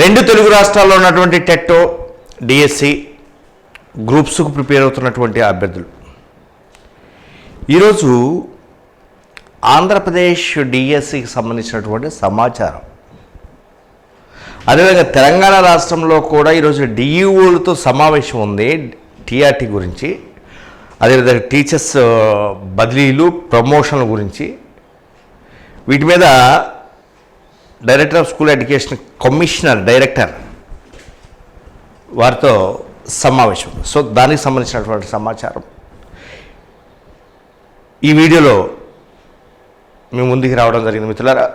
రెండు తెలుగు రాష్ట్రాల్లో ఉన్నటువంటి టెట్టో డిఎస్సి గ్రూప్స్కు ప్రిపేర్ అవుతున్నటువంటి అభ్యర్థులు. ఈరోజు ఆంధ్రప్రదేశ్ డిఎస్సికి సంబంధించినటువంటి సమాచారం. అదేవిధంగా తెలంగాణ రాష్ట్రంలో కూడా ఈరోజు డిఈఓలతో సమావేశం ఉంది టీఆర్టీ గురించి. అదేవిధంగా టీచర్స్ బదిలీలు ప్రమోషన్ల గురించి. వీటి మీద director of school education commissioner director వారితో సమావేశం. సో దానికి సంబంధించినటువంటి సమాచారం. ఈ వీడియోలో మీ ముందుకు రావడం జరిగింది మిత్రులారా.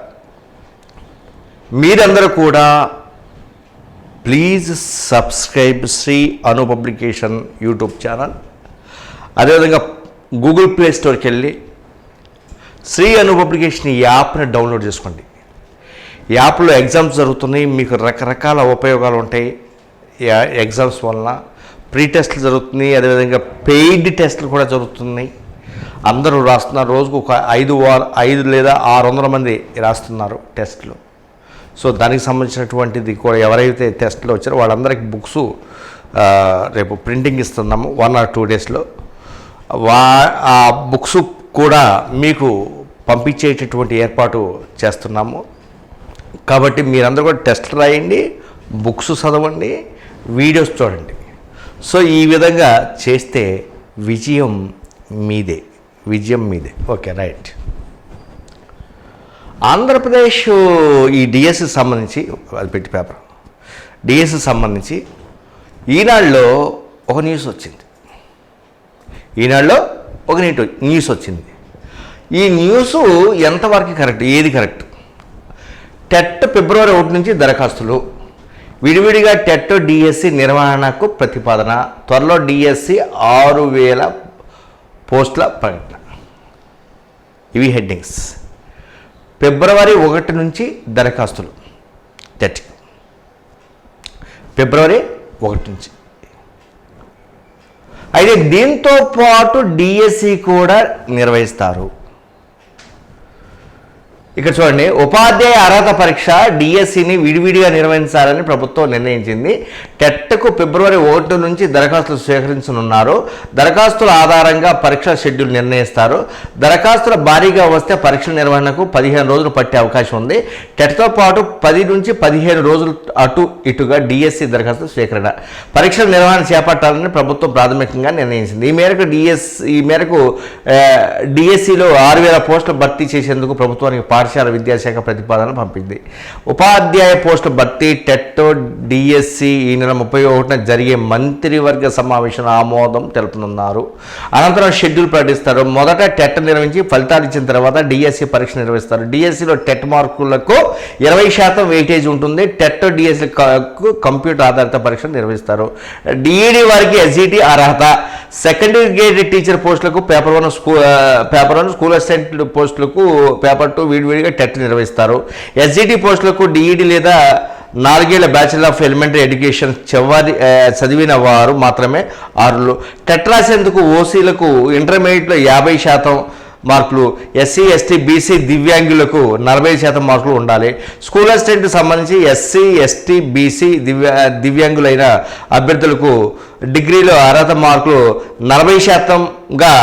మీరందరూ కూడా please subscribe Sri Anu publication YouTube channel. అదేవిధంగా గూగుల్ ప్లే స్టోర్కి వెళ్ళి శ్రీ అను పబ్లికేషన్ యాప్ని డౌన్లోడ్ చేసుకోండి. యాప్లో ఎగ్జామ్స్ జరుగుతున్నాయి. మీకు రకరకాల ఉపయోగాలు ఉంటాయి. ఎగ్జామ్స్ వలన ప్రీ టెస్ట్లు జరుగుతున్నాయి. అదేవిధంగా పెయిడ్ టెస్ట్లు కూడా జరుగుతున్నాయి. అందరూ రాస్తున్నారు రోజుకు ఒక ఐదు వార ఐదు లేదా ఆరు వందల మంది రాస్తున్నారు టెస్ట్లు. సో దానికి సంబంధించినటువంటిది కూడా ఎవరైతే టెస్ట్లో వచ్చారో వాళ్ళందరికీ బుక్స్ రేపు ప్రింటింగ్ ఇస్తున్నాము వన్ ఆర్ టూ డేస్లో. వా ఆ బుక్స్ కూడా మీకు పంపించేటటువంటి ఏర్పాటు చేస్తున్నాము. కాబట్టి మీరందరూ కూడా టెస్ట్ రాయండి బుక్స్ చదవండి వీడియోస్ చూడండి. సో ఈ విధంగా చేస్తే విజయం మీదే విజయం మీదే. Okay right. ఆంధ్రప్రదేశ్ ఈ డిఎస్సి సంబంధించి అది పెట్టి పేపర్. డిఎస్సి సంబంధించి ఈనాడులో ఒక న్యూస్ వచ్చింది. ఈనాడులో ఒక నీటు న్యూస్ వచ్చింది. ఈ న్యూస్ ఎంతవరకు కరెక్ట్ ఏది కరెక్ట్? టెట్ ఫిబ్రవరి ఒకటి నుంచి దరఖాస్తులు. విడివిడిగా టెట్ డిఎస్సి నిర్వహణకు ప్రతిపాదన. త్వరలో డిఎస్సి ఆరు వేల పోస్టుల ప్రకటన. ఇవి హెడ్డింగ్స్. ఫిబ్రవరి ఒకటి నుంచి దరఖాస్తులు. టెట్. ఫిబ్రవరి ఒకటి నుంచి. అయితే దీంతో పాటు డిఎస్సి కూడా నిర్వహిస్తారు. ఇక్కడ చూడండి ఉపాధ్యాయ అర్హత పరీక్ష డిఎస్సిని విడివిడిగా నిర్వహించాలని ప్రభుత్వం నిర్ణయించింది. టెట్కు ఫిబ్రవరి ఒకటి నుంచి దరఖాస్తులు స్వీకరించనున్నారు దరఖాస్తుల ఆధారంగా పరీక్ష షెడ్యూల్ నిర్ణయిస్తారు. దరఖాస్తుల భారీగా వస్తే పరీక్ష నిర్వహణకు పదిహేను రోజులు పట్టే అవకాశం ఉంది. టెట్తో పాటు పది నుంచి పదిహేను రోజులు అటు ఇటుగా డిఎస్సి దరఖాస్తు స్వీకరణ పరీక్షల నిర్వహణ చేపట్టాలని ప్రభుత్వం ప్రాథమికంగా నిర్ణయించింది. ఈ మేరకు డిఎస్ ఈ మేరకు డిఎస్సిలో ఆరు వేల పోస్టులు భర్తీ చేసేందుకు ప్రభుత్వానికి పాఠశాల విద్యాశాఖ ప్రతిపాదన పంపింది. ఉపాధ్యాయ పోస్టు భర్తీ టెట్ డిఎస్సి ఈ నెల ముప్పై ఒకటిన జరిగే మంత్రివర్గ సమావేశం ఆమోదం తెలుపనున్నారు. అనంతరం షెడ్యూల్ ప్రకటిస్తారు. మొదట టెట్ నిర్వహించి ఫలితాలు ఇచ్చిన తర్వాత డిఎస్సి పరీక్ష నిర్వహిస్తారు. డిఎస్సిలో టెట్ మార్కులకు ఇరవై శాతం వెయిటేజ్ ఉంటుంది. టెట్ డిఎస్సి కంప్యూటర్ ఆధారిత పరీక్ష నిర్వహిస్తారు. డిఈడి వారికి ఎస్జిటి అర్హత. సెకండరీ గ్రేడ్ టీచర్ పోస్టులకు paper one school paper one school assistant పోస్టులకు పేపర్ టూ విడివిడిగా టెట్ నిర్వహిస్తారు. ఎస్జిటి పోస్టులకు డిఈడి లేదా నాలుగేళ్ళ బ్యాచిలర్ ఆఫ్ ఎలిమెంటరీ ఎడ్యుకేషన్ చివరి చదివిన వారు మాత్రమే ఆరులు టెట్ రాసేందుకు ఓసీలకు ఇంటర్మీడియట్లో యాభై శాతం మార్కులు ఎస్సీ ఎస్టీ బీసీ దివ్యాంగులకు నలభై శాతం మార్కులు ఉండాలి. స్కూల్ అసిస్టెంట్ సంబంధించి ఎస్సీ ఎస్టీ బీసీ దివ్యా దివ్యాంగులైన అభ్యర్థులకు డిగ్రీలో అర్హత మార్కులు నలభై శాతంగా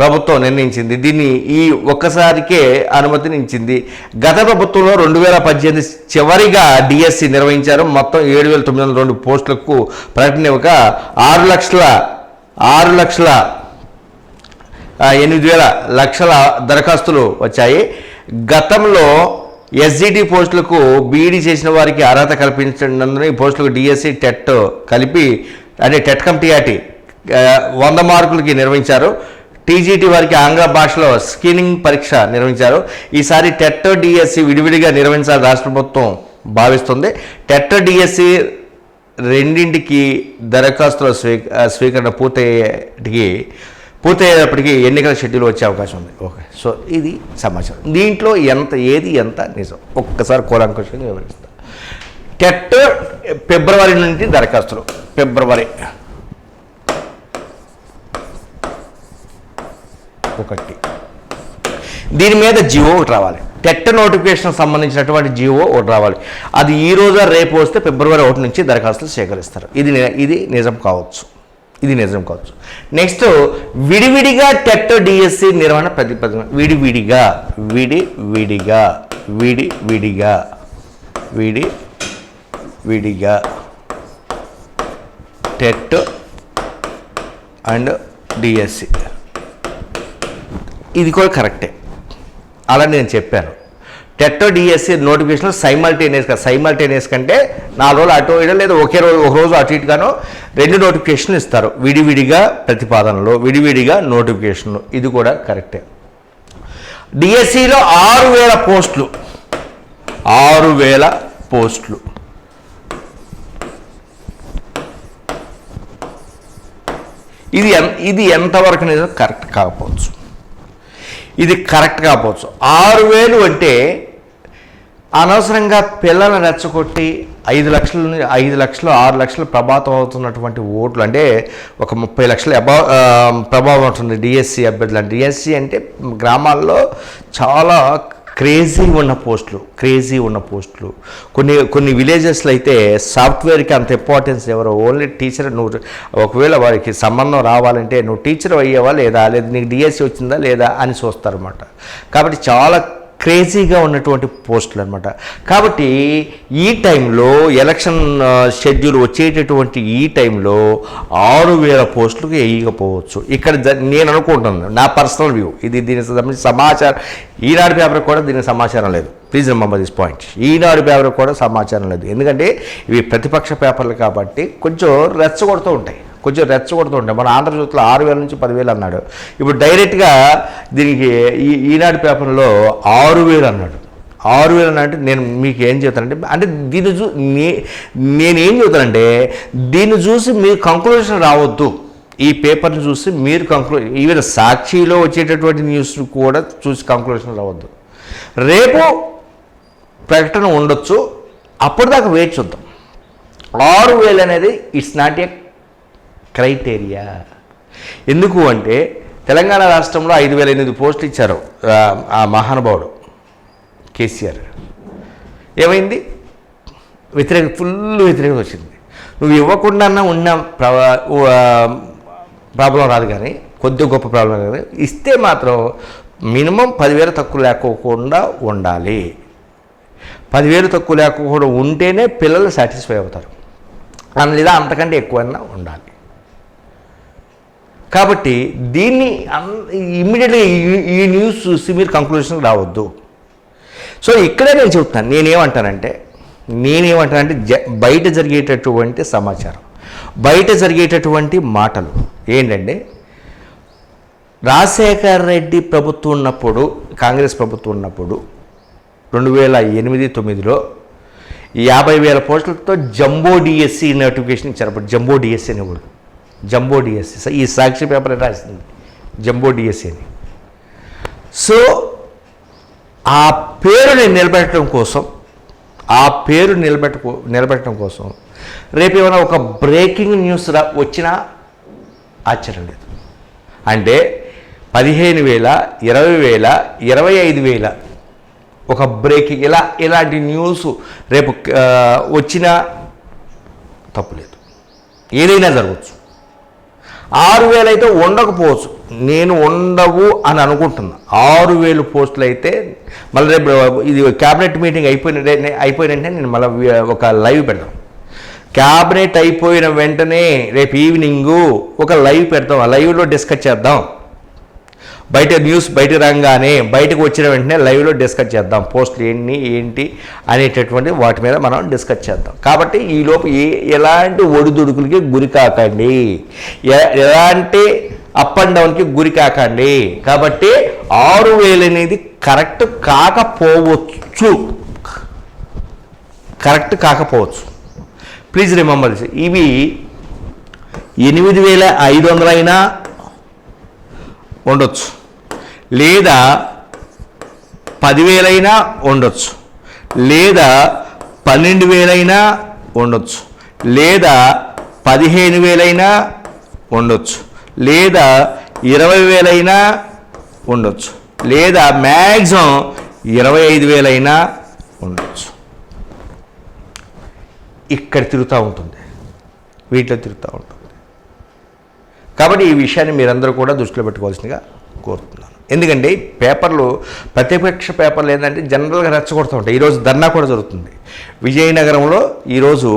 ప్రభుత్వం నిర్ణయించింది. దీన్ని ఈ ఒక్కసారికే అనుమతినిచ్చింది గత ప్రభుత్వంలో రెండు వేల పద్దెనిమిది చివరిగా డిఎస్సి నిర్వహించారు. మొత్తం ఏడు వేల తొమ్మిది వందల రెండు పోస్టులకు ప్రకటన ఇవ్వక ఆరు లక్షల ఆరు లక్షల ఎనిమిది వేల లక్షల దరఖాస్తులు వచ్చాయి. గతంలో ఎస్జిటి పోస్టులకు బీఈడీ చేసిన వారికి అర్హత కల్పించినందున ఈ పోస్టులకు డిఎస్సి టెట్ కలిపి అంటే టెట్ కమ్ వంద మార్కులకి నిర్వహించారు. టీజీటీ వారికి ఆంగ్ల భాషలో స్క్రీనింగ్ పరీక్ష నిర్వహించారు. ఈసారి టెట్ డిఎస్సి విడివిడిగా నిర్వహించాలని రాష్ట్ర ప్రభుత్వం భావిస్తుంది. టెట్ డిఎస్సి రెండింటికి దరఖాస్తుల స్వీ స్వీకరణ పూర్తయ్యేటికి పూర్తయ్యేటప్పటికి ఎన్నికల షెడ్యూల్ వచ్చే అవకాశం ఉంది. ఓకే. సో ఇది సమాచారం. దీంట్లో ఎంత ఏది ఎంత నిజం? ఒక్కసారి కూలంకుషంగా వివరిస్తా. టెట్ ఫిబ్రవరి నుండి దరఖాస్తులు. ఫిబ్రవరి. ఒకటి దీని మీద జియో ఒకటి రావాలి. టెట్ నోటిఫికేషన్ సంబంధించినటువంటి జియో ఒకటి రావాలి. అది ఈ రోజు రేపు వస్తే ఫిబ్రవరి ఒకటి నుంచి దరఖాస్తులు సేకరిస్తారు. ఇది ఇది నిజం కావచ్చు. ఇది నిజం కావచ్చు. నెక్స్ట్ విడివిడిగా టెట్ డిఎస్సి నిర్వహణ ప్రతిపాదన విడివిడిగా విడివిడిగా విడివిడిగా విడి విడిగా విడి విడిగా టెట్ అండ్ డిఎస్సి. ఇది కూడా కరెక్టే. అలా నేను చెప్పాను. టెట్టో డిఎస్సి నోటిఫికేషన్ సైమల్టేనియస్గా సైమల్టేనియస్ కంటే నాలుగు రోజులు అటు ఇటు లేదా ఒకే రోజు ఒక రోజు అటు ఇటుగానో రెండు నోటిఫికేషన్లు ఇస్తారు. విడివిడిగా ప్రతిపాదనలు విడివిడిగా నోటిఫికేషన్లు. ఇది కూడా కరెక్టే. డిఎస్సిలో ఆరు వేల పోస్టులు. ఆరు వేల పోస్టులు. ఇది ఇది ఎంతవరకు నిజం? కరెక్ట్ కాకపోవచ్చు. ఇది కరెక్ట్ కాకపోవచ్చు. ఆరు వేలు అంటే అనవసరంగా పిల్లల్ని రెచ్చగొట్టి ఐదు లక్షల ఐదు లక్షలు ఆరు లక్షలు ప్రభావితం అవుతున్నటువంటి ఓట్లు. అంటే ఒక ముప్పై లక్షల అబా ప్రభావం ఉంటుంది. డిఎస్సి అభ్యర్థులు. డిఎస్సి అంటే గ్రామాల్లో చాలా క్రేజీ ఉన్న పోస్టులు క్రేజీ ఉన్న పోస్టులు. కొన్ని కొన్ని విలేజెస్లో అయితే సాఫ్ట్వేర్కి అంత ఇంపార్టెన్స్ ఎవరో ఓన్లీ టీచర్ నువ్వు ఒకవేళ వారికి సంబంధం రావాలంటే నువ్వు టీచర్ అయ్యేవా లేదా? లేదా నీకు డిఎస్సి వచ్చిందా లేదా అని చూస్తారన్నమాట. కాబట్టి చాలా క్రేజీగా ఉన్నటువంటి పోస్టులు అనమాట కాబట్టి ఈ టైంలో ఎలక్షన్ షెడ్యూల్ వచ్చేటటువంటి ఈ టైంలో ఆరు వేల పోస్టులకు వేయకపోవచ్చు. ఇక్కడ నేను అనుకుంటున్నాను నా పర్సనల్ వ్యూ. ఇది దీనికి సంబంధించి సమాచారం ఈనాడు పేపర్ కూడా దీనికి సమాచారం లేదు. Please remember this point. Eenadu paper కూడా సమాచారం లేదు. ఎందుకంటే ఇవి ప్రతిపక్ష పేపర్లు కాబట్టి కొంచెం రెచ్చగొడుతూ ఉంటాయి. కొంచెం రెచ్చగొడుతూ ఉంటాయి మన ఆంధ్రజ్యోతిలో ఆరు వేల నుంచి పదివేలు అన్నాడు. ఇప్పుడు డైరెక్ట్గా దీనికి ఈ ఈనాడు పేపర్లో ఆరు వేలు అన్నాడు. ఆరు వేలు అని అంటే నేను మీకు ఏం చెప్తానంటే అంటే దీన్ని చూ నే నేనేం చెబుతానంటే దీన్ని చూసి మీరు కంక్లూషన్ రావద్దు. ఈ పేపర్ని చూసి మీరు కంక్లూ ఈవెన్ సాక్షిలో వచ్చేటటువంటి న్యూస్ కూడా చూసి కంక్లూషన్ రావద్దు. రేపు ప్రకటన ఉండొచ్చు. అప్పటిదాకా వేచి చూద్దాం. ఆరు వేలు అనేది ఇట్స్ నాట్ ఏ క్రైటీరియా? ఎందుకు అంటే తెలంగాణ రాష్ట్రంలో ఐదు వేల ఎనిమిది పోస్టులు ఇచ్చారు ఆ, మహానుభావుడు కేసీఆర్. ఏమైంది? వ్యతిరేక ఫుల్ వ్యతిరేకత వచ్చింది. నువ్వు ఇవ్వకుండా ఉన్న ప్రాబ్లం రాదు కానీ కొద్ది గొప్ప ప్రాబ్లం కానీ ఇస్తే మాత్రం మినిమం పదివేలు తక్కువ లేకోకుండా ఉండాలి. పదివేలు తక్కువ లేకుండా ఉంటేనే పిల్లలు సాటిస్ఫై అవుతారు. అన్న లేదా అంతకంటే ఎక్కువైనా ఉండాలి. కాబట్టి దీన్ని ఇమ్మీడియట్గా ఈ న్యూస్ చూసి మీరు కంక్లూషన్కి రావద్దు. సో ఇక్కడే నేను చెబుతాను నేనేమంటానంటే నేనేమంటానంటే జ బయట జరిగేటటువంటి సమాచారం బయట జరిగేటటువంటి మాటలు ఏంటంటే రాజశేఖర్ రెడ్డి ప్రభుత్వం ఉన్నప్పుడు కాంగ్రెస్ ప్రభుత్వం ఉన్నప్పుడు రెండు వేల ఎనిమిది తొమ్మిదిలో యాభై వేల పోస్టులతో జంబో డిఎస్సి నోటిఫికేషన్ ఇచ్చారు. అప్పుడు జంబో డిఎస్సి అని కూడా. జంబో డిఎస్సి ఈ సాక్షి పేపర్ రాసింది? జంబో డిఎస్సి అని. సో ఆ పేరుని నిలబెట్టడం కోసం ఆ పేరు నిలబెట్టుకో నిలబెట్టడం కోసం రేపు ఏమైనా ఒక బ్రేకింగ్ న్యూస్ రా వచ్చినా ఆశ్చర్యం లేదు. అంటే పదిహేను వేల ఇరవై వేల ఇరవై ఐదు వేల ఒక బ్రేకింగ్ ఇలా ఇలాంటి న్యూస్ రేపు వచ్చినా తప్పులేదు ఏదైనా జరగచ్చు. ఆరు వేలు అయితే ఉండకపోవచ్చు. నేను ఉండవు అని అనుకుంటున్నా. ఆరు వేలు పోస్టులు అయితే మళ్ళీ రేపు ఇది క్యాబినెట్ మీటింగ్ అయిపోయిన అయిపోయినంటే అయిపోయిన వెంటనే నేను మళ్ళీ ఒక లైవ్ పెడతాం క్యాబినెట్ అయిపోయిన వెంటనే రేపు ఈవినింగు ఒక లైవ్ పెడతాం ఆ లైవ్లో డిస్కస్ చేద్దాం. బయట న్యూస్ బయట రాగానే బయటకు వచ్చిన వెంటనే లైవ్లో డిస్కస్ చేద్దాం. పోస్టులు ఎన్ని ఏంటి అనేటటువంటి వాటి మీద మనం డిస్కస్ చేద్దాం. కాబట్టి ఈలోపు ఏ ఎలాంటి ఒడిదుడుకులకి గురి కాకండి. ఎలాంటి అప్ అండ్ డౌన్కి గురి కాకండి. కాబట్టి ఆరు వేలు అనేది కరెక్ట్ కాకపోవచ్చు. కరెక్ట్ కాకపోవచ్చు. ప్లీజ్ రిమెంబర్ ఇవి ఎనిమిది వేల ఐదు వందలైనా ఉండొచ్చు. లేదా పదివేలైనా ఉండొచ్చు. లేదా పన్నెండు వేలైనా ఉండొచ్చు. లేదా పదిహేను వేలైనా ఉండొచ్చు. లేదా ఇరవై వేలైనా ఉండొచ్చు. లేదా మ్యాక్సిమం ఇరవై ఐదు వేలైనా ఉండొచ్చు. ఇక్కడ తిరుగుతూ ఉంటుంది. వీటిలో తిరుగుతూ ఉంటుంది. కాబట్టి ఈ విషయాన్ని మీరందరూ కూడా దృష్టిలో పెట్టుకోవాల్సిందిగా కోరుతున్నాను. ఎందుకంటే పేపర్లు ప్రతిపక్ష పేపర్లు ఏంటంటే జనరల్గా రెచ్చగొడుతూ ఉంటాయి. ఈరోజు ధర్నా కూడా జరుగుతుంది. విజయనగరంలో ఈరోజు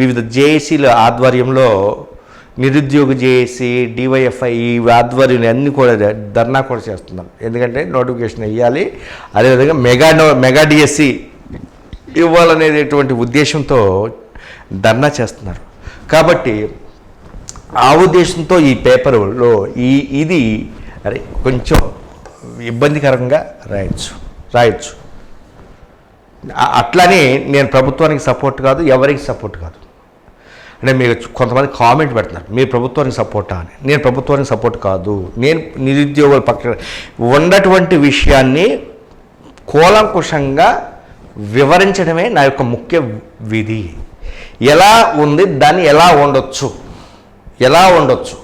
వివిధ జేఏసీల ఆధ్వర్యంలో నిరుద్యోగ జేఏసీ డివైఎఫ్ఐ ఈ ఆధ్వర్యం అన్నీ కూడా ధర్నా కూడా చేస్తున్నారు. ఎందుకంటే నోటిఫికేషన్ ఇవ్వాలి అదేవిధంగా మెగా మెగా డిఎస్సి ఇవ్వాలనేటువంటి ఉద్దేశంతో ధర్నా చేస్తున్నారు. కాబట్టి ఆ ఉద్దేశంతో ఈ పేపర్లో ఈ ఇది కొంచెం ఇబ్బందికరంగా రాయొచ్చు రాయొచ్చు. అట్లానే నేను ప్రభుత్వానికి సపోర్ట్ కాదు ఎవరికి సపోర్ట్ కాదు. అంటే మీరు కొంతమంది కామెంట్ పెడుతున్నారు మీరు ప్రభుత్వానికి సపోర్టా? అని. నేను ప్రభుత్వానికి సపోర్ట్ కాదు. నేను నిరుద్యోగుల పక్క ఉన్నటువంటి విషయాన్ని కూలంకుషంగా వివరించడమే నా యొక్క ముఖ్య విధి. ఎలా ఉంది దాన్ని ఎలా ఉండొచ్చు? ఎలా ఉండొచ్చు?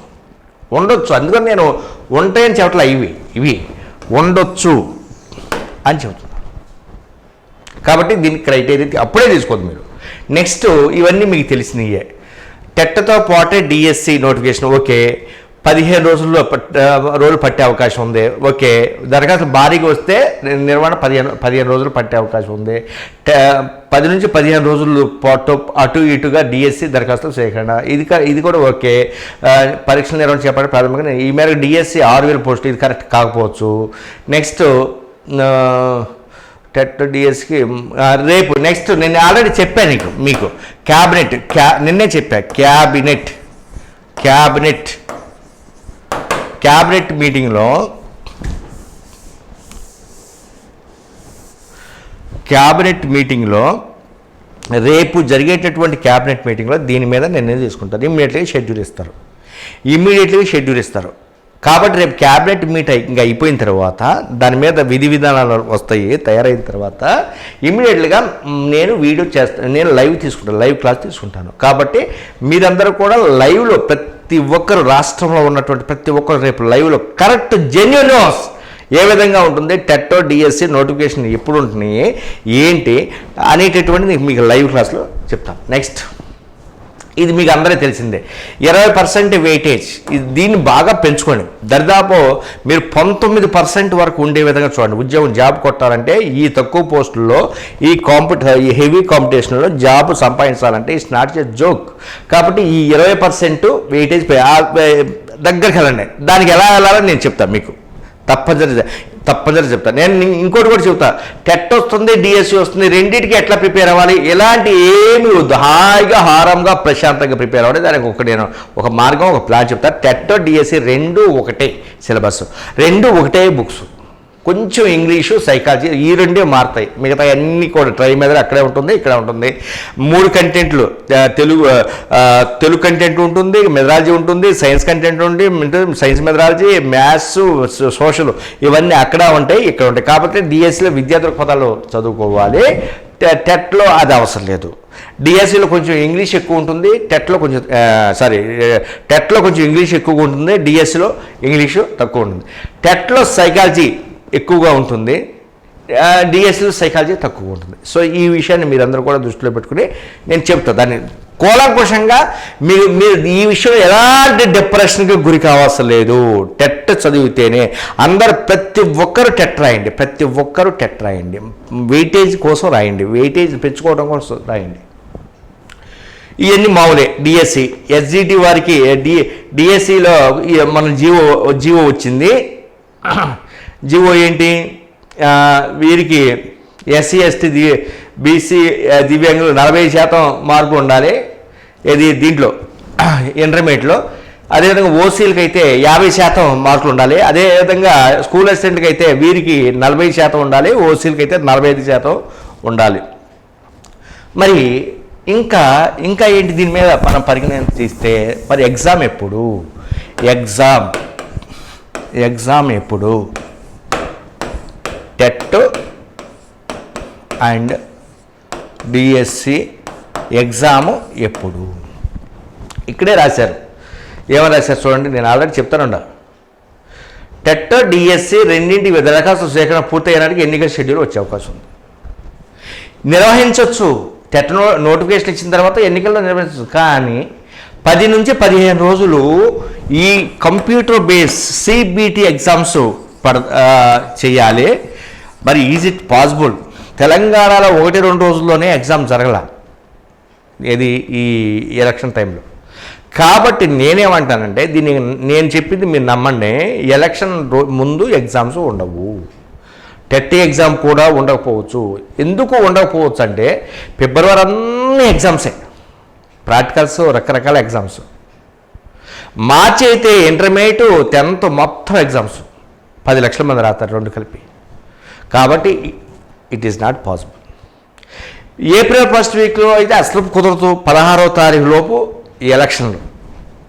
ఉండొచ్చు. అందుకని నేను ఉంటాయని చెప్పట్లా ఇవి. ఇవి ఉండొచ్చు అని చెబుతున్నాను కాబట్టి దీనికి క్రైటీరియా అప్పుడే తీసుకోదు మీరు. నెక్స్ట్ ఇవన్నీ మీకు తెలిసినయే. టెట్తో పాటే డిఎస్సి నోటిఫికేషన్ ఓకే. పదిహేను రోజుల్లో రోజులు పట్టే అవకాశం ఉంది. ఓకే దరఖాస్తు భారీగా వస్తే నిర్వహణ పదిహేను పదిహేను రోజులు పట్టే అవకాశం ఉంది. ట- పది నుంచి పదిహేను రోజులు పాటు అటు ఇటుగా డిఎస్సి దరఖాస్తు సేకరణ. ఇది ఇది కూడా ఓకే. ఆ, పరీక్షల నిర్వహణ చేపట్టే ప్రాథమికంగా ఈ మేరకు డిఎస్సి ఆరు వేల పోస్టులు ఇది కరెక్ట్ కాకపోవచ్చు. నెక్స్ట్ టెట్ డిఎస్కి రేపు నెక్స్ట్ నేను ఆల్రెడీ చెప్పాను నీకు మీకు. క్యాబినెట్ క్యా నిన్నే చెప్పా క్యాబినెట్. క్యాబినెట్. క్యాబినెట్ మీటింగ్లో క్యాబినెట్ మీటింగ్లో రేపు జరిగేటటువంటి క్యాబినెట్ మీటింగ్లో దీని మీద నిర్ణయం తీసుకుంటారు. ఇమ్మీడియట్గా షెడ్యూల్ ఇస్తారు. ఇమ్మీడియట్గా షెడ్యూల్ ఇస్తారు. కాబట్టి రేపు క్యాబినెట్ మీట్ ఇంకా అయిపోయిన తర్వాత దాని మీద విధి విధానాలు వస్తాయి తయారైన తర్వాత ఇమ్మీడియట్గా నేను వీడియో చేస్తాను నేను లైవ్ తీసుకుంటాను లైవ్ క్లాస్ తీసుకుంటాను. కాబట్టి మీరందరూ కూడా లైవ్లో ప్రతి ప్రతి ఒక్కరు రాష్ట్రంలో ఉన్నటువంటి ప్రతి ఒక్కరు రేపు లైవ్లో కరెక్ట్ జెన్యునోస్ ఏ విధంగా ఉంటుంది? టెట్టో డిఎస్సి నోటిఫికేషన్ ఎప్పుడు ఉంటున్నాయి? ఏంటి? అనేటటువంటిది మీకు లైవ్ క్లాస్లో చెప్తాను నెక్స్ట్. ఇది మీకు అందరూ తెలిసిందే. ఇరవై పర్సెంట్ వెయిటేజ్ దీన్ని బాగా పెంచుకోండి. దరిదాపు మీరు పంతొమ్మిది పర్సెంట్ వరకు ఉండే విధంగా చూడండి. ఉద్యోగం జాబ్ కొట్టాలంటే ఈ తక్కువ పోస్టుల్లో ఈ కాంపిట ఈ హెవీ కాంపిటీషన్లో జాబ్ సంపాదించాలంటే ఇట్స్ నాట్ ఎ జోక్ కాబట్టి ఈ ఇరవై పర్సెంట్ వెయిటేజ్ దగ్గరికి వెళ్ళండి. దానికి ఎలా వెళ్ళాలని నేను చెప్తాను మీకు. తప్పనిసరి తప్పనిసరి చెప్తాను నేను ఇంకోటి కూడా చెప్తా. టెట్ వస్తుంది డిఎస్సి వస్తుంది రెండింటికి ఎట్లా ప్రిపేర్ అవ్వాలి? ఎలాంటి ఏమి వద్దు. హాయిగా హారంగా ప్రశాంతంగా ప్రిపేర్ అవ్వాలి. దానికి ఒక నేను ఒక మార్గం ఒక ప్లాన్ చెప్తా. టెట్ డిఎస్సి రెండు ఒకటే సిలబస్. రెండు ఒకటే బుక్స్. కొంచెం ఇంగ్లీషు సైకాలజీ ఈ రెండే మారుతాయి. మిగతా అన్నీ కూడా ట్రై మీద అక్కడే ఉంటుంది ఇక్కడ ఉంటుంది. మూడు కంటెంట్లు తెలుగు తెలుగు కంటెంట్ ఉంటుంది మెథడాలజీ ఉంటుంది సైన్స్ కంటెంట్ ఉంది సైన్స్ మెథడాలజీ మ్యాథ్స్ సోషల్ ఇవన్నీ అక్కడ ఉంటాయి ఇక్కడ ఉంటాయి. కాబట్టి డిఎస్సిలో విద్యా దృక్పథాలు చదువుకోవాలి. టె- టెట్లో అది అవసరం లేదు. డిఎస్సిలో కొంచెం ఇంగ్లీష్ ఎక్కువ ఉంటుంది టెట్లో కొంచెం సారీ టెట్లో కొంచెం ఇంగ్లీష్ ఎక్కువగా ఉంటుంది డిఎస్సిలో ఇంగ్లీషు తక్కువ ఉంటుంది. టెట్లో సైకాలజీ ఎక్కువగా ఉంటుంది. డిఎస్సిలో సైకాలజీ తక్కువ ఉంటుంది. సో ఈ విషయాన్ని మీరందరూ కూడా దృష్టిలో పెట్టుకుని నేను చెప్తా. దాన్ని కూలంకుషంగా మీరు మీరు ఈ విషయంలో ఎలాంటి డిప్రెషన్కి గురి కావాల్సిన లేదు. టెట్ చదివితేనే అందరు ప్రతి ఒక్కరు టెట్ రాయండి. ప్రతి ఒక్కరు టెట్ రాయండి. వెయిటేజ్ కోసం రాయండి. వెయిటేజ్ పెంచుకోవడం కోసం రాయండి. ఇవన్నీ మామూలే. డిఎస్సి ఎస్జిటి వారికి డి డిఎస్సిలో మన జీవో జీవో వచ్చింది. జీవో ఏంటి? వీరికి ఎస్సీ ఎస్టీ ది బీసీ దివ్యాంగులు నలభై శాతం మార్పు ఉండాలి. ఇది దీంట్లో ఇంటర్మీడియట్లో. అదేవిధంగా ఓసీలకు అయితే యాభై శాతం మార్కులు ఉండాలి. అదేవిధంగా స్కూల్ అసిస్టెంట్కి అయితే వీరికి నలభై శాతం ఉండాలి. ఓసీలకి అయితే నలభై ఐదు శాతం ఉండాలి. మరి ఇంకా ఇంకా ఏంటి దీని మీద మనం పరిగణన తీస్తే? మరి ఎగ్జామ్ ఎప్పుడు? ఎగ్జామ్. ఎగ్జామ్ ఎప్పుడు? టెట్ అండ్ డిఎస్సి ఎగ్జామ్ ఎప్పుడు? ఇక్కడే రాశారు. ఏమని రాశారు చూడండి నేను ఆల్రెడీ చెప్తానుండా టెట్ డిఎస్సి రెండింటి దరఖాస్తు సేకరణ పూర్తయ్యడానికి ఎన్నికల షెడ్యూల్ వచ్చే అవకాశం ఉంది. నిర్వహించవచ్చు టెట్ నో నోటిఫికేషన్ ఇచ్చిన తర్వాత ఎన్నికల్లో నిర్వహించవచ్చు కానీ పది నుంచి పదిహేను రోజులు ఈ కంప్యూటర్ బేస్ సిబిటి ఎగ్జామ్స్ పడ చేయాలి. మరి ఈజ్ ఇట్ పాసిబుల్? తెలంగాణలో ఒకటి రెండు రోజుల్లోనే ఎగ్జామ్ జరగల. ఇది ఈ ఎలక్షన్ టైంలో. కాబట్టి నేనేమంటానంటే దీన్ని నేను చెప్పింది మీరు నమ్మండి ఎలక్షన్ రో ముందు ఎగ్జామ్స్ ఉండవు. టెట్ ఎగ్జామ్ కూడా ఉండకపోవచ్చు. ఎందుకు ఉండకపోవచ్చు అంటే ఫిబ్రవరి అన్ని ఎగ్జామ్సే. ప్రాక్టికల్స్ రకరకాల ఎగ్జామ్స్. మార్చి అయితే ఇంటర్మీడియట్ టెన్త్ మొత్తం ఎగ్జామ్స్. పది లక్షల మంది రాస్తారు రెండు కలిపి. కాబట్టి it is not possible April first వీక్లో అయితే అసలు కుదరదు. పదహారో తారీఖు లోపు ఎలక్షన్లు.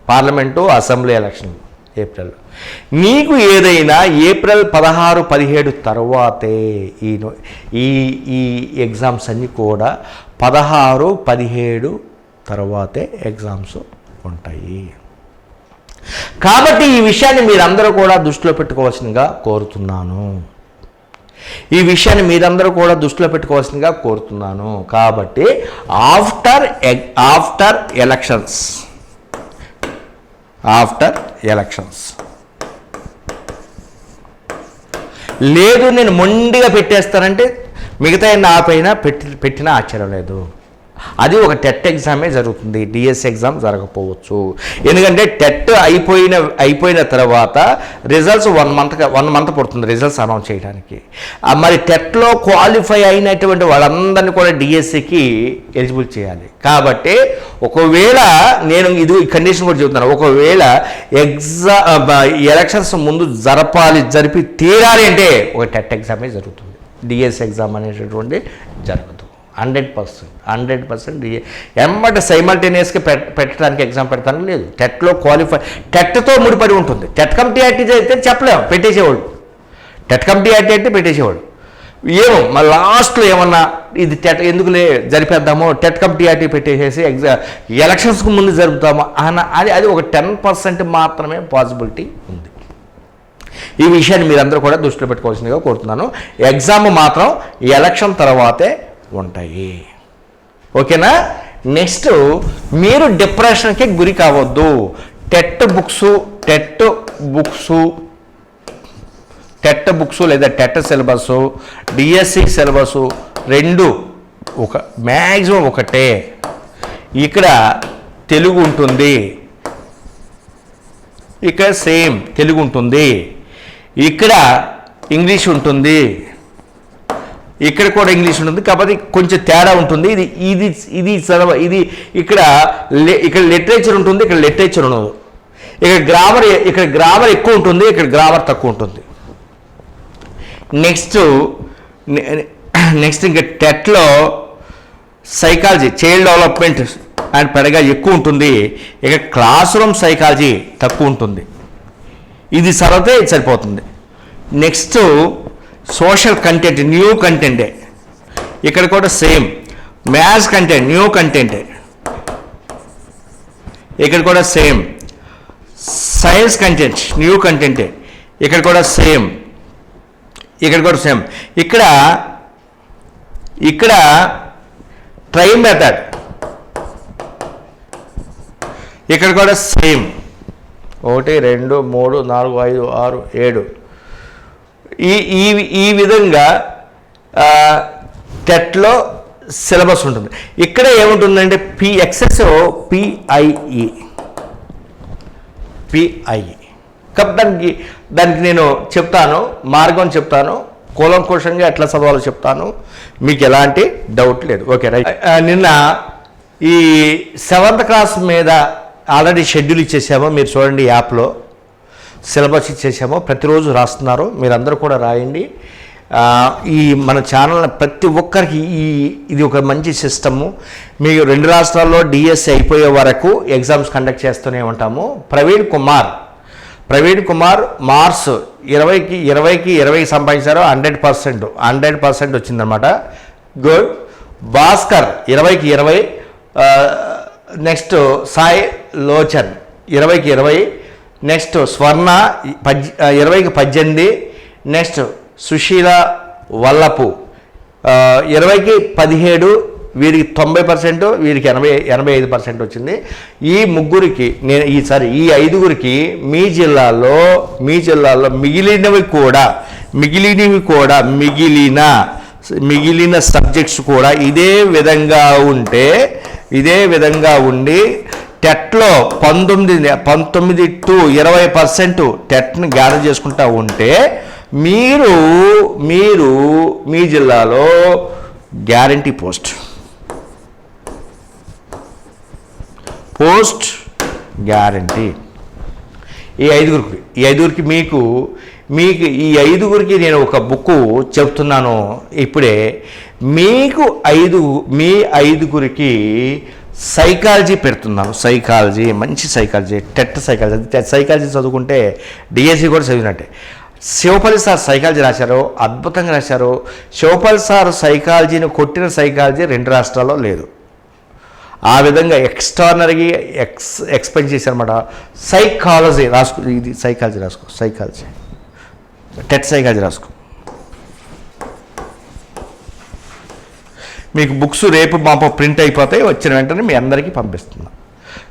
పార్లమెంటు అసెంబ్లీ ఎలక్షన్లు ఏప్రిల్లో నీకు ఏదైనా ఏప్రిల్ పదహారు పదిహేడు తర్వాతే ఈ నో- ఈ ఈ ఎగ్జామ్స్ అన్నీ కూడా పదహారు పదిహేడు తర్వాతే ఎగ్జామ్స్ ఉంటాయి. కాబట్టి ఈ విషయాన్ని మీరందరూ కూడా దృష్టిలో పెట్టుకోవాల్సిందిగా కోరుతున్నాను. ఈ విషయాన్ని మీరందరూ కూడా దృష్టిలో పెట్టుకోవాల్సిందిగా కోరుతున్నాను. కాబట్టి after after elections. After elections. లేదు నేను మొండిగా పెట్టేస్తానంటే మిగతా నా పెట్టి పెట్టిన ఆశ్చర్యం లేదు. అది ఒక టెట్ ఎగ్జామే జరుగుతుంది. డిఎస్ ఎగ్జామ్ జరగకపోవచ్చు. ఎందుకంటే టెట్ అయిపోయిన అయిపోయిన తర్వాత results one month one month పడుతుంది రిజల్ట్స్ అనౌన్స్ చేయడానికి. మరి టెట్లో క్వాలిఫై అయినటువంటి వాళ్ళందరినీ కూడా డిఎస్సికి ఎలిజిబుల్ చేయాలి. కాబట్టి ఒకవేళ నేను ఇది కండిషన్ కూడా చెబుతున్నాను. ఒకవేళ ఎగ్జా ఎలక్షన్స్ ముందు జరపాలి జరిపి తీరాలి అంటే ఒక టెట్ ఎగ్జామే జరుగుతుంది. డిఎస్ ఎగ్జామ్ అనేటటువంటి జరగదు. హండ్రెడ్ పర్సెంట్ హండ్రెడ్ పర్సెంట్ ఎమ్మటి సైమల్టేనియస్గా పెట్ పెట్టడానికి ఎగ్జామ్ పెడతాను లేదు. టెట్లో క్వాలిఫై టెట్తో ముడిపడి ఉంటుంది. టెట్ కమిటీ అయితే చెప్పలేము పెట్టేసేవాడు టెట్ కమిటీ యాక్ట్ అయితే పెట్టేసేవాడు ఏమో మా లాస్ట్లో ఏమన్నా ఇది టెట్ ఎందుకులే జరిపేద్దామో టెట్ కమిటీ యాక్ట్ పెట్టేసేసి ఎగ్జా ఎలక్షన్స్కి ముందు జరుపుతామో అన్న అది అది ఒక టెన్ పర్సెంట్ మాత్రమే పాసిబిలిటీ ఉంది. ఈ విషయాన్ని మీరందరూ కూడా దృష్టిలో పెట్టుకోవాల్సిందిగా కోరుతున్నాను. ఎగ్జామ్ మాత్రం ఎలక్షన్ తర్వాతే ఉంటాయి. ఓకేనా? నెక్స్ట్ మీరు డిప్రెషన్కి గురి కావద్దు. TET books TET books TET books లేదా టెట్ సిలబస్ డిఎస్సి సిలబస్ రెండు ఒక మ్యాక్సిమం ఒకటే. ఇక్కడ తెలుగు ఉంటుంది. ఇక్కడ సేమ్ తెలుగు ఉంటుంది. ఇక్కడ ఇంగ్లీష్ ఉంటుంది. ఇక్కడ కూడా ఇంగ్లీష్ ఉంటుంది కాకపోతే కొంచెం తేడా ఉంటుంది. ఇది ఇది ఇది చదవ ఇది ఇక్కడ ఇక్కడ లిటరేచర్ ఉంటుంది ఇక్కడ లిటరేచర్ ఉండదు. ఇక్కడ గ్రామర్ ఇక్కడ గ్రామర్ ఎక్కువ ఉంటుంది ఇక్కడ గ్రామర్ తక్కువ ఉంటుంది. నెక్స్ట్ నెక్స్ట్ ఇంకా టెట్లో psychology child development and pedagogy ఎక్కువ ఉంటుంది. ఇక క్లాస్ రూమ్ సైకాలజీ తక్కువ ఉంటుంది. ఇది చదివితే సరిపోతుంది. నెక్స్ట్ సోషల్ కంటెంట్ న్యూ కంటెంటే. ఇక్కడ కూడా సేమ్. మ్యాథ్స్ కంటెంట్ న్యూ కంటెంటే. ఇక్కడ కూడా సేమ్. సైన్స్ కంటెంట్ న్యూ కంటెంటే. ఇక్కడ కూడా సేమ్. ఇక్కడ కూడా సేమ్. ఇక్కడ ఇక్కడ ట్రై మెథడ్ ఇక్కడ కూడా సేమ్. ఒకటి రెండు మూడు నాలుగు ఐదు ఆరు ఏడు. ఈ ఈ ఈ విధంగా టెట్లో సిలబస్ ఉంటుంది. ఇక్కడ ఏముంటుందంటే పిఎక్సెస్ పిఐఈ పిఐఈ కాబట్టి దానికి దానికి నేను చెప్తాను మార్గం చెప్తాను కూలంకోశంగా ఎట్లా చదవాలో చెప్తాను. మీకు ఎలాంటి డౌట్ లేదు. Okay right. నిన్న ఈ సెవెంత్ క్లాస్ మీద ఆల్రెడీ షెడ్యూల్ ఇచ్చేసామో. మీరు చూడండి యాప్లో. సిలబస్ ఇచ్చేసామో. ప్రతిరోజు రాస్తున్నారు. మీరందరూ కూడా రాయండి. ఈ మన ఛానల్ ప్రతి ఒక్కరికి ఈ ఇది ఒక మంచి సిస్టము. మీకు రెండు రాష్ట్రాల్లో డిఎస్సి అయిపోయే వరకు ఎగ్జామ్స్ కండక్ట్ చేస్తూనే ఉంటాము. ప్రవీణ్ కుమార్. ప్రవీణ్ కుమార్ మార్క్స్ ఇరవైకి ఇరవైకి ఇరవై సంపాదించారు. హండ్రెడ్ పర్సెంట్ హండ్రెడ్ పర్సెంట్ వచ్చిందనమాట గుడ్. భాస్కర్ ఇరవైకి ఇరవై. నెక్స్ట్ సాయి లోచన్ ఇరవైకి ఇరవై. నెక్స్ట్ స్వర్ణ పద్ ఇరవైకి పద్దెనిమిది. నెక్స్ట్ సుశీల వల్లపు. ఇరవైకి పదిహేడు వీరికి తొంభై పర్సెంట్ వీరికి ఎనభై ఎనభై ఐదు పర్సెంట్ వచ్చింది. ఈ ముగ్గురికి నేను ఈ సారీ ఈ ఐదుగురికి మీ జిల్లాలో మీ జిల్లాలో మిగిలినవి కూడా మిగిలినవి కూడా మిగిలిన మిగిలిన సబ్జెక్ట్స్ కూడా ఇదే విధంగా ఉంటే ఇదే విధంగా ఉండి టెట్లో పంతొమ్మిది పంతొమ్మిది టు ఇరవై పర్సెంట్ టెట్ని గ్యాదర్ చేసుకుంటూ ఉంటే మీరు మీరు మీ జిల్లాలో గ్యారంటీ పోస్ట్. Post guarantee. ఈ ఐదుగురికి ఈ ఐదుగురికి మీకు మీకు ఈ ఐదుగురికి నేను ఒక బుక్ చెప్తున్నాను ఇప్పుడే. మీకు ఐదు మీ ఐదుగురికి సైకాలజీ పెడుతున్నాను. సైకాలజీ మంచి psychology TET psychology. TET psychology చదువుకుంటే డిఎస్సి కూడా చదివినట్టే. శివపల్లి సార్ సైకాలజీ రాశారు అద్భుతంగా రాశారు శివపల్లి సార్ సైకాలజీని కొట్టిన సైకాలజీ రెండు రాష్ట్రాల్లో లేదు. ఆ విధంగా ఎక్స్ట్రానరీ ఎక్స్ ఎక్స్పెండ్ చేశారన్నమాట. సైకాలజీ రాసుకో ఇది సైకాలజీ రాసుకో సైకాలజీ. టెట్ సైకాలజీ రాసుకో. మీకు బుక్స్ రేపు మాప ప్రింట్ అయిపోతాయి వచ్చిన వెంటనే మీ అందరికీ పంపిస్తున్నాం.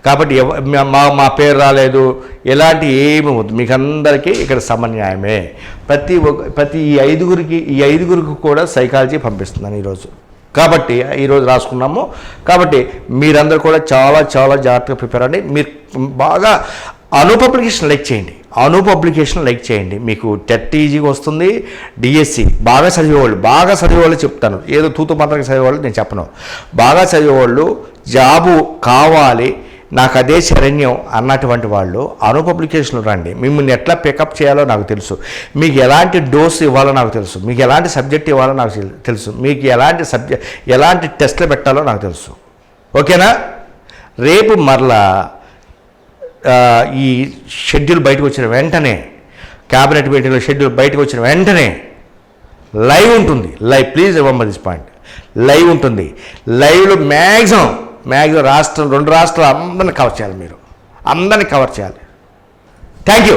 కాబట్టి ఎవ- మా- మా మా పేరు రాలేదు. ఎలాంటి ఏమి వద్దు. మీకు అందరికీ ఇక్కడ సమన్యాయమే. ప్రతి ఒక్క ప్రతి ఈ ఐదుగురికి ఈ ఐదుగురికి కూడా సైకాలజీ పంపిస్తున్నాను ఈరోజు. కాబట్టి ఈరోజు రాసుకున్నాము. కాబట్టి మీరందరూ కూడా చాలా చాలా జాగ్రత్తగా ప్రిపేర్ అండి మీరు బాగా అను పబ్లికేషన్ లైక్ చేయండి అను పబ్లికేషన్ లైక్ చేయండి. మీకు టెట్ ఈజీగా వస్తుంది డిఎస్సి బాగా చదివేవాళ్ళు బాగా చదివేవాళ్ళు చెప్తాను. ఏదో తూతు మాత్రం చదివేవాళ్ళు నేను చెప్పను. బాగా చదివేవాళ్ళు జాబు కావాలి నాకు అదే శరణ్యం అన్నటువంటి వాళ్ళు అను పబ్లికేషన్లు రండి. మిమ్మల్ని ఎట్లా పికప్ చేయాలో నాకు తెలుసు. మీకు ఎలాంటి డోస్ ఇవ్వాలో నాకు తెలుసు. మీకు ఎలాంటి సబ్జెక్ట్ ఇవ్వాలో నాకు తెలుసు. మీకు ఎలాంటి సబ్జెక్ట్ ఎలాంటి టెస్ట్లు పెట్టాలో నాకు తెలుసు. ఓకేనా? రేపు మరలా ఈ షెడ్యూల్ బయటకు వచ్చిన వెంటనే క్యాబినెట్ మీటింగ్లో షెడ్యూల్ బయటకు వచ్చిన వెంటనే లైవ్ ఉంటుంది. Live please remember this point live ఉంటుంది. లైవ్లో మ్యాక్సిమం మ్యాక్సిమం రాష్ట్రం రెండు రాష్ట్రాలు అందరిని కవర్ చేయాలి మీరు. అందరిని కవర్ చేయాలి. Thank you